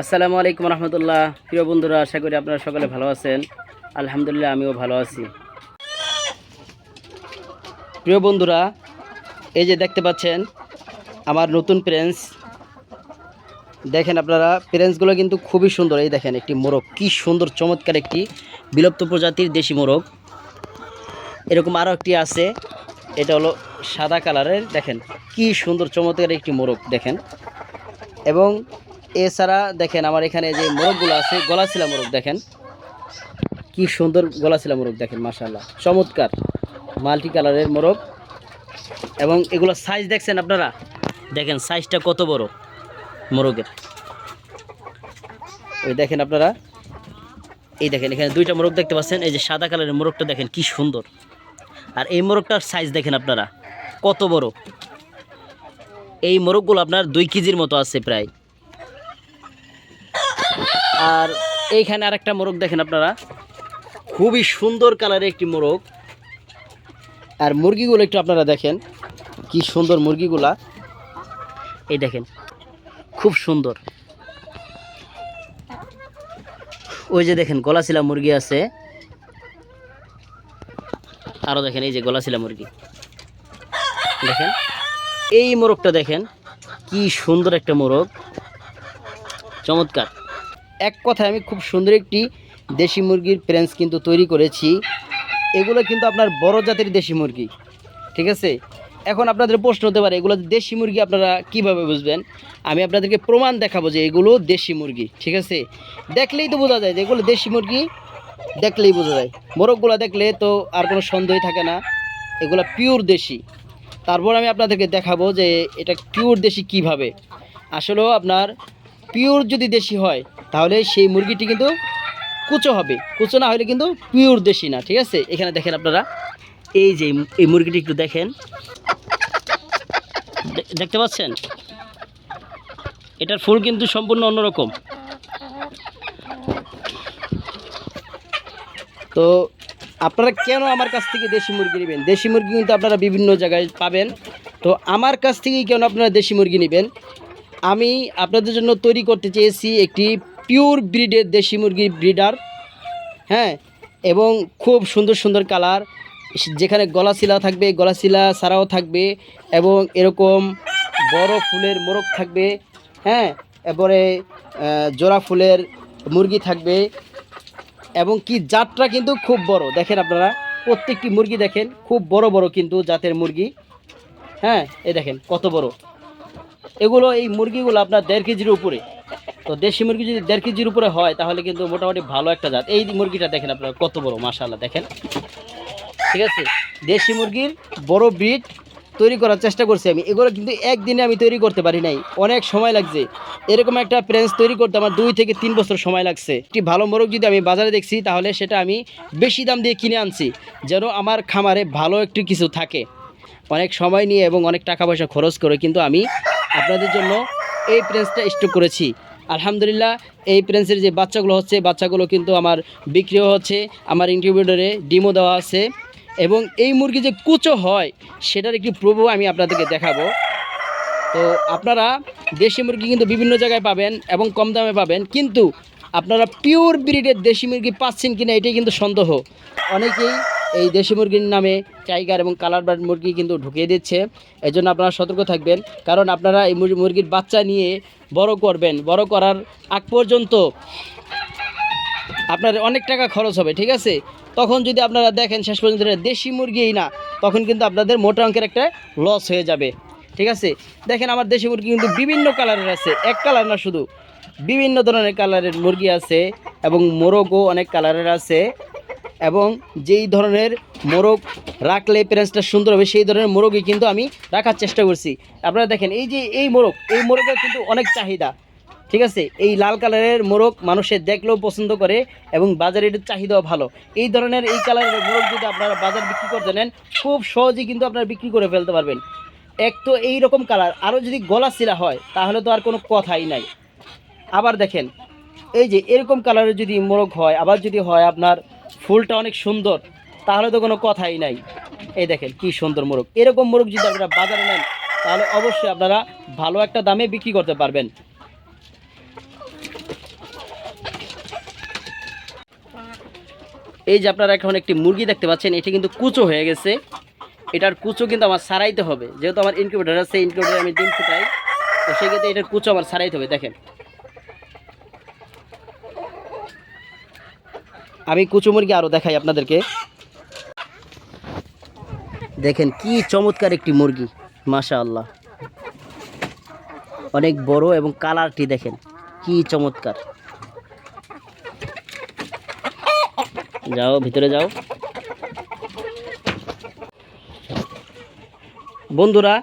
আসসালামু আলাইকুম রহমতুল্লাহ। প্রিয় বন্ধুরা, আশা করি আপনারা সকলে ভালো আছেন। আলহামদুলিল্লাহ, আমিও ভালো আছি। প্রিয় বন্ধুরা, এই যে দেখতে পাচ্ছেন, আমার নতুন প্রেন্স। দেখেন আপনারা, প্রেন্সগুলো কিন্তু খুবই সুন্দর। এই দেখেন, একটি মোরগ। কি সুন্দর, চমৎকার একটি বিলুপ্ত প্রজাতির দেশি মোরগ। এরকম আরও একটি আছে। এটা হলো সাদা কালারের। দেখেন, কি সুন্দর, চমৎকার একটি মোরগ। দেখেন। এবং এছাড়া দেখেন আমার এখানে যে মোরগগুলো আছে, গলাশিলা মোরগ দেখেন। কি সুন্দর গলাশিলা মোরগ দেখেন মাশাল্লাহ চমৎকার। মাল্টি কালারের মোরগ। এবং এগুলো সাইজ দেখছেন আপনারা? দেখেন সাইজটা কত বড় মোরগের। ওই দেখেন আপনারা? এই দেখেন, এখানে দুইটা মোরগ দেখতে পাচ্ছেন। এই যে সাদা কালারের মোরগটা দেখেন, কি সুন্দর। আর এই মোরগটার সাইজ দেখেন আপনারা, কত বড়। এই মোরগগুলো আপনার দুই কেজির মতো আছে প্রায়। আর এইখানে আরেকটা মোরগ দেখেন আপনারা। খুবই সুন্দর কালারের একটি মোরগ। আর মুরগিগুলো একটু আপনারা দেখেন, কি সুন্দর মুরগিগুলা। এই দেখেন, খুব সুন্দর। ওই যে দেখেন, গলাশিলা মুরগি আছে। আরও দেখেন, এই যে গলাশিলা মুরগি। দেখেন, এই মোরগটা দেখেন, কি সুন্দর একটা মোরগ। চমৎকার। এক কথায় আমি খুব সুন্দর একটি দেশি মুরগির প্রেন্স কিন্তু তৈরি করেছি। এগুলো কিন্তু আপনার বড় জাতের দেশি মুরগি, ঠিক আছে? এখন আপনাদের প্রশ্ন হতে পারে, এগুলো দেশি মুরগি আপনারা কীভাবে বুঝবেন? আমি আপনাদেরকে প্রমাণ দেখাবো যে এগুলো দেশি মুরগি, ঠিক আছে? দেখলেই তো বোঝা যায় যে এগুলো দেশি মুরগি, দেখলেই বোঝা যায়। মোরগগুলো দেখলে তো আর কোনো সন্দেহই থাকে না, এগুলো পিওর দেশি। তারপর আমি আপনাদেরকে দেখাবো যে এটা পিওর দেশি কীভাবে। আসলেও আপনার পিওর যদি দেশি হয়, তাহলে সেই মুরগিটি কিন্তু কুচো হবে। কুচো না হলে কিন্তু পিওর দেশি না, ঠিক আছে? এখানে দেখেন আপনারা। এই যে এই মুরগিটি একটু দেখেন। দেখতে পাচ্ছেন? এটার ফুল কিন্তু সম্পূর্ণ অন্যরকম। তো আপনারা কেন আমার কাছ থেকে দেশি মুরগি নেবেন? দেশি মুরগি কিন্তু আপনারা বিভিন্ন জায়গায় পাবেন। তো আমার কাছ থেকেই কেন আপনারা দেশি মুরগি নেবেন? আমি আপনাদের জন্য তৈরি করতে চেয়েছি একটি পিওর ব্রিডের দেশি মুরগির ব্রিডার হ্যাঁ? এবং খুব সুন্দর সুন্দর কালার যেখানে গলাশিলা থাকবে, গলাশিলা ছাড়াও থাকবে, এবং এরকম বড় ফুলের মোরগ থাকবে হ্যাঁ? এরপরে জোড়া ফুলের মুরগি থাকবে, এবং কি জাতটা কিন্তু খুব বড়। দেখেন আপনারা, প্রত্যেকটি মুরগি দেখেন, খুব বড় বড় কিন্তু জাতের মুরগি হ্যাঁ? এই দেখেন, কত বড়। এগুলো এই মুরগিগুলো আপনার দেড় কেজির উপরে। তো দেশি মুরগি যদি দেড় কেজির উপরে হয়, তাহলে কিন্তু মোটামুটি ভালো একটা জাত। এই মুরগিটা দেখেন আপনারা, কত বড় মাশাল্লাহ দেখেন। ঠিক আছে? দেশি মুরগির বড় ব্রিড তৈরি করার চেষ্টা করছি আমি। এগুলো কিন্তু একদিনে আমি তৈরি করতে পারি নাই। অনেক সময় লাগছে। এরকম একটা প্রেন্স তৈরি করতে আমার দুই থেকে তিন বছর সময় লাগছে। একটি ভালো মোরগ যদি আমি বাজারে দেখছি, তাহলে সেটা আমি বেশি দাম দিয়ে কিনে আনছি, যেন আমার খামারে ভালো একটু কিছু থাকে। অনেক সময় নিয়ে এবং অনেক টাকা পয়সা খরচ করে কিন্তু আমি আপনাদের জন্য এই প্রেন্সটা স্টক করেছি। আলহামদুলিল্লাহ, এই প্রেন্সের যে বাচ্চাগুলো হচ্ছে, বাচ্চাগুলো কিন্তু আমার বিক্রিও হচ্ছে, আমার ইনকিউবেটরে ডিমও দেওয়া আছে এবং এই মুরগি যে কুচো হয়, সেটার একটি প্রভু আমি আপনাদেরকে দেখাবো। তো আপনারা দেশি মুরগি কিন্তু বিভিন্ন জায়গায় পাবেন এবং কম দামে পাবেন, কিন্তু আপনারা পিওর ব্রিডের দেশি মুরগি পাচ্ছেন কিনা, এটাই কিন্তু সন্দেহ। অনেকেই এই দেশি মুরগির নামে টাইগার এবং কালার বার্ড মুরগি কিন্তু ঢুকিয়ে দিচ্ছে। এই জন্য আপনারা সতর্ক থাকবেন, কারণ আপনারা এই মুরগির বাচ্চা নিয়ে বড় করবেন। বড় করার আগ পর্যন্ত আপনার অনেক টাকা খরচ হবে, ঠিক আছে? তখন যদি আপনারা দেখেন শেষ পর্যন্ত দেশি মুরগিই না, তখন কিন্তু আপনাদের মোটা অঙ্কের একটা লস হয়ে যাবে, ঠিক আছে? দেখেন আমার দেশি মুরগি কিন্তু বিভিন্ন কালারের আছে, এক কালার না শুধু। বিভিন্ন ধরনের কালারের মুরগি আছে এবং মোরগও অনেক কালারের আছে। এবং যেই ধরনের মোরগ রাখলে প্যারেন্টসটা সুন্দর হবে, সেই ধরনের মোরগই কিন্তু আমি রাখার চেষ্টা করছি। আপনারা দেখেন, এই যে এই মোরগ, এই মোরগের কিন্তু অনেক চাহিদা, ঠিক আছে? এই লাল কালারের মোরগ মানুষের দেখলেও পছন্দ করে এবং বাজারে এটার চাহিদাও ভালো। এই ধরনের এই কালারের মোরগ যদি আপনারা বাজার বিক্রি করতে নেন, খুব সহজেই কিন্তু আপনারা বিক্রি করে ফেলতে পারবেন। এক তো এই রকম কালার, আরও যদি গলা শিলা হয়, তাহলে তো আর কোনো কথাই নাই। আবার দেখেন, এই যে এরকম কালারের যদি মোরগ হয়, আবার যদি হয় আপনার ফুলটা অনেক সুন্দর, তাহলে তো কোনো কথাই নাই। এই দেখেন কি সুন্দর মোরগ। এরকম মোরগ যদি আপনারা বাজারে নেন, তাহলে অবশ্যই আপনারা ভালো একটা দামে বিক্রি করতে পারবেন। এই যে আপনারা এখন একটি মুরগি দেখতে পাচ্ছেন, এটি কিন্তু কুচো হয়ে গেছে। এটার কুচো কিন্তু আমার সারাইতে হবে। যেহেতু আমার ইনকিউবেটার আছে ইনকিউবেটার আমি ডিম ফুটাই, তো সেক্ষেত্রে এটার কুচো আমার সারাইতে হবে, দেখেন। আমি কুচু মুরগি আরও দেখাই আপনাদেরকে। দেখেন কি চমৎকার একটি মুরগি মাশা আল্লাহ অনেক বড় এবং কালারটি দেখেন, কি চমৎকার। যাও, ভিতরে যাও। বন্ধুরা,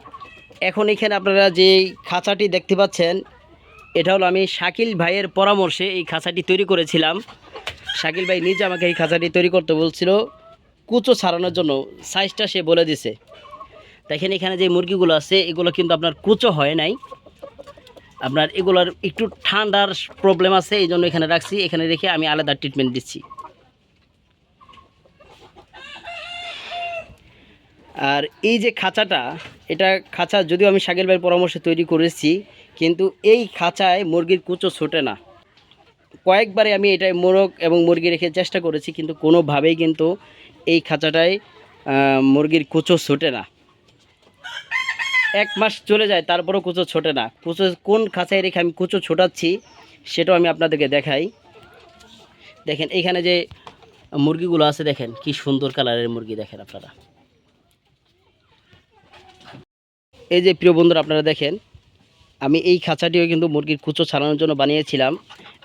এখন এখানে আপনারা যে খাঁচাটি দেখতে পাচ্ছেন, এটা হলো আমি শাকিল ভাইয়ের পরামর্শে এই খাঁচাটি তৈরি করেছিলাম। শাকিল ভাই নিজে আমাকে এই খাঁচাটি তৈরি করতে বলছিল, কুচো ছাড়ানোর জন্য। সাইজটা সে বলে দিছে। দেখেন এখানে যে মুরগিগুলো আছে, এগুলো কিন্তু আপনার কুচো হয় নাই। আপনার এগুলোর একটু ঠান্ডার প্রবলেম আছে, এই জন্য এখানে রাখছি। এখানে রেখে আমি আলাদা ট্রিটমেন্ট দিচ্ছি। আর এই যে খাঁচাটা, এটা খাঁচা যদিও আমি শাকিল ভাইয়ের পরামর্শে তৈরি করেছি, কিন্তু এই খাঁচায় মুরগির কুচো ছোটে না। কয়েকবারে আমি এটাই মোরগ এবং মুরগি রেখে চেষ্টা করেছি, কিন্তু কোনোভাবেই কিন্তু এই খাঁচাটায় মুরগির কুচো ছোটে না। এক মাস চলে যায়, তারপরও কুচো ছোটে না। কুচো, কোন খাঁচায় রেখে আমি কুচো ছোটাচ্ছি, সেটাও আমি আপনাদেরকে দেখাই। দেখেন এখানে যে মুরগিগুলো আছে, দেখেন, কি সুন্দর কালারের মুরগি, দেখেন আপনারা। এই যে প্রিয় বন্ধুরা, আপনারা দেখেন আমি এই খাঁচাটিও কিন্তু মুরগির কুচো ছাড়ানোর জন্য বানিয়েছিলাম।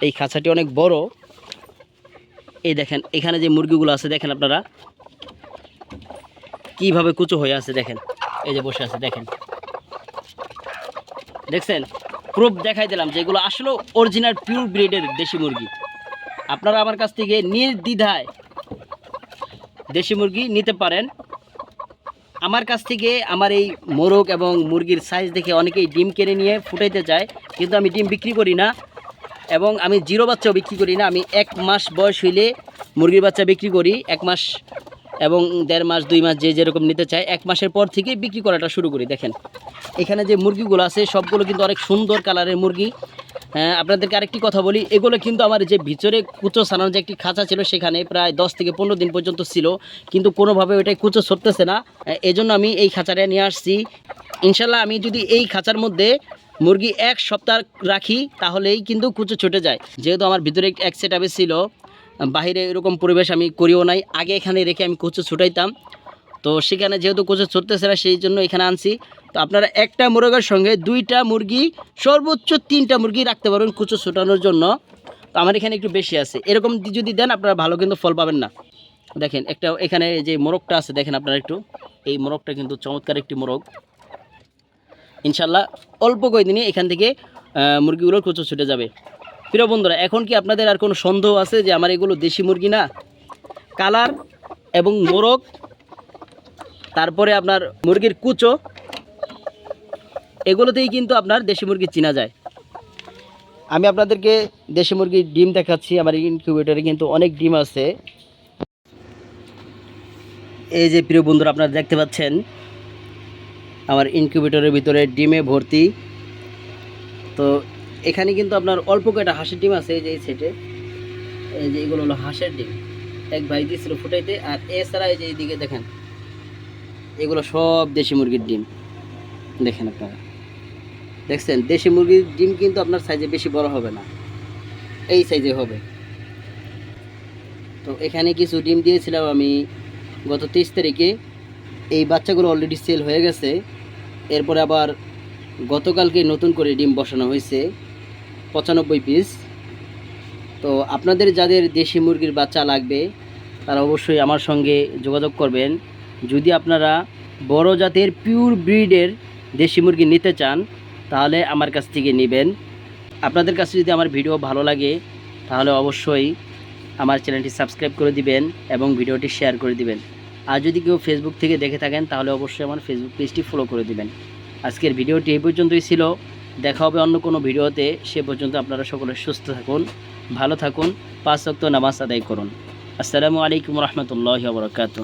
এই খাঁচাটি অনেক বড়। এই দেখেন, এখানে যে মুরগিগুলো আছে, দেখেন আপনারা। কীভাবে কুচো হয়ে আছে, দেখেন। এই যে বসে আছে, দেখেন। দেখছেন? প্রুফ দেখাই দিলাম যেগুলো আসলে অরিজিনাল পিওর ব্রিডের দেশি মুরগি। আপনারা আমার কাছ থেকে নির্দ্বিধায় দেশি মুরগি নিতে পারেন। আমার কাছ থেকে আমার এই মোরগ এবং মুরগির সাইজ দেখে অনেকেই ডিম কিনে নিয়ে ফুটাইতে চায়, কিন্তু আমি ডিম বিক্রি করি না এবং আমি জিরো বাচ্চাও বিক্রি করি না, আমি এক মাস বয়স হইলে মুরগির বাচ্চা বিক্রি করি, এক মাস এবং দেড় মাস, দুই মাস যে যেরকম নিতে চায়, এক মাসের পর থেকে বিক্রি করাটা শুরু করি। দেখেন, এখানে যে মুরগিগুলো আছে, সবগুলো কিন্তু অনেক সুন্দর কালারের মুরগি। আপনাদেরকে আরেকটি কথা বলি। এগুলো কিন্তু আমার যে ভিতরে কুচো সানার যে একটি খাঁচা ছিল, সেখানে প্রায় দশ থেকে পনেরো দিন পর্যন্ত ছিল। কিন্তু কোনোভাবে ওইটাই কুচো ছড়তেছে না। এই জন্য আমি এই খাঁচাটা নিয়ে আসছি। ইনশাল্লাহ আমি যদি এই খাঁচার মধ্যে মুরগি এক সপ্তাহ রাখি, তাহলেই কিন্তু কুচো ছুটে যায়। যেহেতু আমার ভিতরে এক সেট ছিল বাইরে এরকম পরিবেশ আমি করিও নাই। আগে এখানে রেখে আমি কুচো ছুটাইতাম। তো সেখানে যেহেতু কুচো ছুটতেছে না, সেই জন্য এখানে আনছি। তো আপনারা একটা মুরগের সঙ্গে দুইটা মুরগি, সর্বোচ্চ তিনটা মুরগি রাখতে পারবেন কুচো ছোটানোর জন্য। তো আমার এখানে একটু বেশি আছে। এরকম যদি দেন, আপনারা ভালো কিন্তু ফল পাবেন না। দেখেন, একটা এখানে যে মোরগটা আছে, দেখেন আপনারা একটু। এই মোরগটা কিন্তু চমৎকার একটি মোরগ। ইনশাল্লাহ অল্প কয়েকদিনে এখান থেকে মুরগিগুলোর কুচো ছুটে যাবে। প্রিয় বন্ধুরা, এখন কি আপনাদের আর কোনো সন্দেহ আছে যে আমার এগুলো দেশি মুরগি না? কালার এবং মোরগ, তারপরে আপনার মুরগির কুচো এগুলোতেই কিন্তু আপনার দেশি মুরগি চিনা যায়। আমি আপনাদেরকে দেশি মুরগির ডিম দেখাচ্ছি, আমার ইনকিউবেটরে কিন্তু অনেক ডিম আছে। এই যে প্রিয় বন্ধুরা, আপনারা দেখতে পাচ্ছেন, আমার ইনকিউবেটরের ভিতরে ডিমে ভর্তি। তো এখানে কিন্তু আপনার অল্প কয়টা হাঁসের ডিম আছে, এই যে এই সেটে এই যে এগুলো হলো হাঁসের ডিম। এক ভাই দিয়েছিল ফুটাইতে, আর এছাড়া এই যে এইদিকে দেখেন, এগুলো সব দেশি মুরগির ডিম। দেখেন আপনারা। দেখছেন, দেশি মুরগির ডিম কিন্তু আপনার সাইজে বেশি বড় হবে না। এই সাইজে হবে। তো এখানে কিছু ডিম দিয়েছিলাম আমি গত তেইশ তারিখে। এই বাচ্চাগুলো অলরেডি সেল হয়ে গেছে। এরপরে আবার গতকালকে নতুন করে ডিম বসানো হয়েছে, পঁচানব্বই পিস তো আপনাদের যাদের দেশি মুরগির বাচ্চা লাগবে, তারা অবশ্যই আমার সঙ্গে যোগাযোগ করবেন। যদি আপনারা বড় জাতের পিওর ব্রিডের দেশি মুরগি নিতে চান তাহলে আমার কাছ থেকে নেবেন। আপনাদের কাছে যদি আমার ভিডিও ভালো লাগে, তাহলে অবশ্যই আমার চ্যানেলটি সাবস্ক্রাইব করে দিবেন এবং ভিডিওটি শেয়ার করে দিবেন। আর যদি কেউ ফেসবুক থেকে দেখে থাকেন, তাহলে অবশ্যই আমার ফেসবুক পেজটি ফলো করে দিবেন। আজকের ভিডিওটি এই পর্যন্তই ছিল। দেখা হবে অন্য কোনো ভিডিওতে। সে পর্যন্ত আপনারা সকলে সুস্থ থাকুন, ভালো থাকুন, পাঁচ ওয়াক্ত নামাজ আদায় করুন। আসসালামু আলাইকুম রহমতুল্লাহ বরকাত